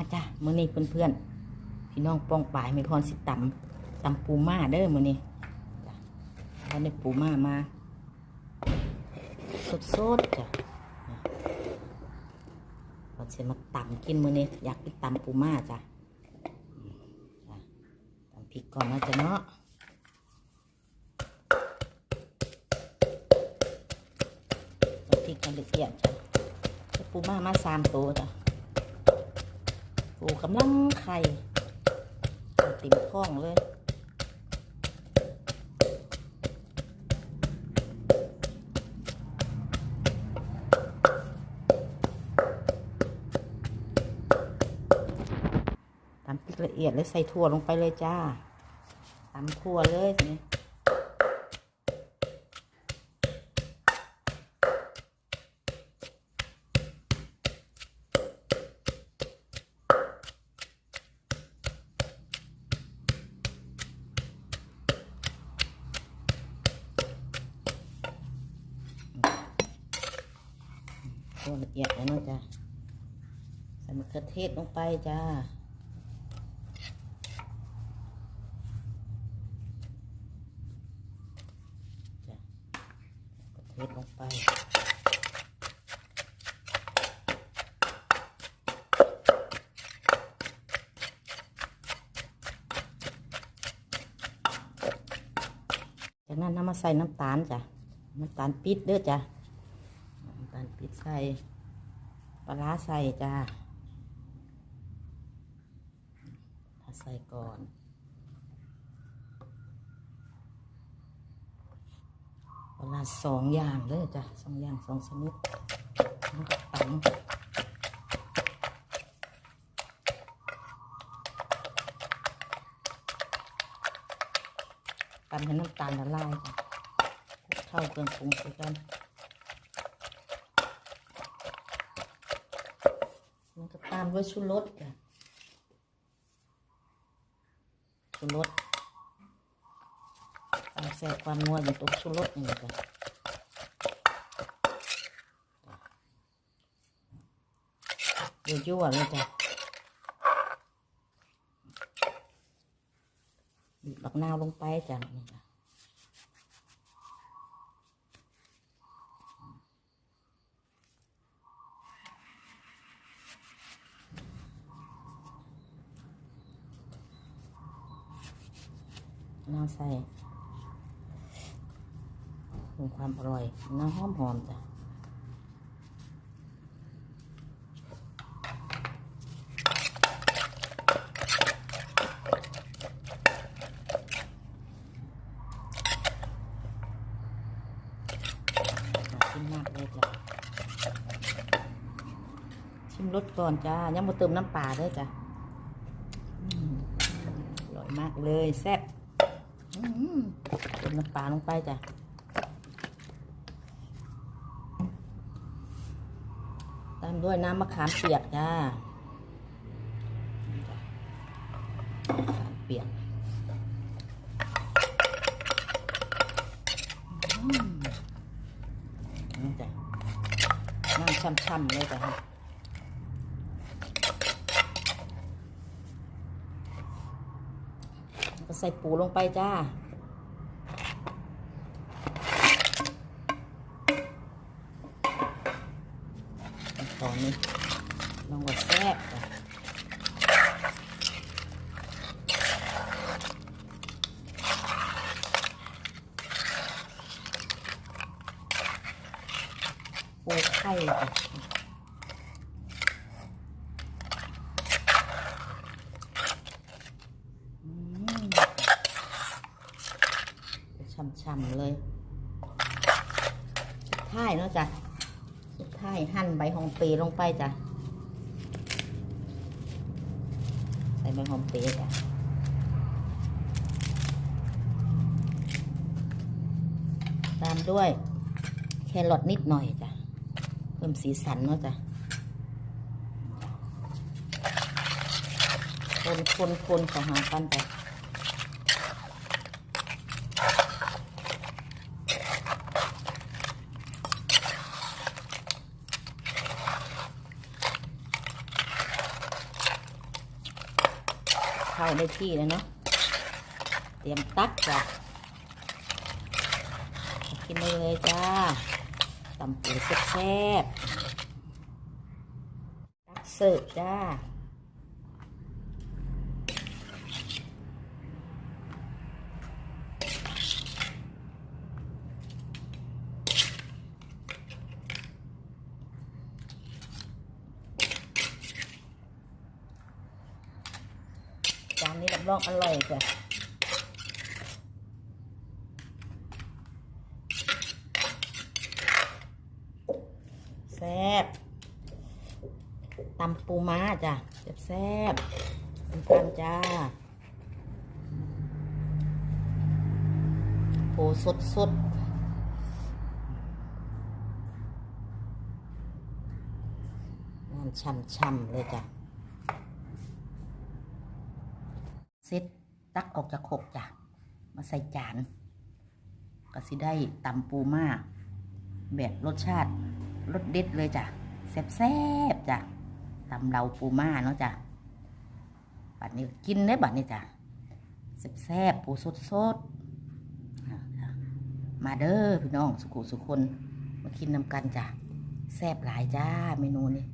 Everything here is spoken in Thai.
อาจ้ะมื้อนี้เพื่อนๆพี่น้องป้องปลายไม่พรสิตำตำปูม่าเด้อมื้อนี้เราได้ปูม่ามา สดๆจ้ะเราจะมาตำกินมื้อนี้อยากกินตำปูม่าจ้ะอืมจ้ะตำพริกก่อนนะจ๊ะเนาะตำพริกกันละเอียดจ้ะปูม่ามาสามตัวจ้ะ ปูกำลังไข่ติ่มข้องเลยตำพริกละเอียดแล้วใส่ถั่วลงไปเลยจ้าตำถั่วเลยนี่ ละเอียดแล้วเนาะจ้าใส่มะเขือเทศลงไปจ้าจ้ะกระเทศลงไปจากนั้นนำมาใส่น้ำตาลจ้ะ น้ำตาลปิดเด้อจ้ะำตาลปิดใส่ปลาร้าใส่จ้าใส่ก่อนประมาสองอย่างเลยจ้ะสองอย่างสองชนิดแล้วก็ตำตำให้น้ำตาลละลายจ้ะเข้าเครื่องปรุงไปกันแล้วก็ตามด้วยชูรสชูรสความแซ่บความนัวอยู่ตรงชูรสนี่จ้ะยั่วๆเลยจ้ะบีบบักนาวลงไปจ้ะนี่จ้ะ นาใส่เพิ่มความอร่อยน้ำหอมหอมจ้ะน่ากินมากเลยจ้ะชิมรสก่อนจ้ายังมาเติมน้ำปลาด้วยจ้ะอร่อยมากเลยแซ่บ เติมน้ำปลาลงไปจ้ะตามด้วยน้ำมะขามเปียกจ้ามะขามเปียกนี่จ้ะน้ำช่ำๆเลยจ้ะแล้ว ก็ใส่ปูลงไปจ้า ตอนนี้ลองว่าแซ่บปูไข่จ้ะอืม ช่ำเลยท้ายเนาะจ้ะสุดท้ายหั่นใบหอมเปรลงไปจ้ะ ใส่ใบหอมเปรจ้ะตามด้วยแครอทนิดหน่อยจ้ะ เพิ่มสีสันเนาะจ้ะ คนคนคนของหากันจ้ะ ได้ที่แล้วเนาะ เตรียมตักจ้ะกินได้เลยจ้าตำปูแซ่บๆตักเสิร์ฟจ้า จานนี้รับรองอร่อยจ้ะแซ่บตำปูม้าจ้ะแซ่บแซ่บน้ำจ้าโหสดสดงานช่ำๆเลยจ้ะ เซ็ตตักออกจากขกจ้ะ มาใส่จานก็สิได้ตำปูมาแบบรสชาติรสเด็ดเลยจ้ะแซ่บๆจ้ะตำเราปูมาเนาะจ้ะบัดนี้กินได้บัดนี้จ้ะแซ่บๆปูสดๆมาเด้อพี่น้องสุขุสุคนมากินนำกันจ้ะแซ่บหลายจ้าเมนูนี้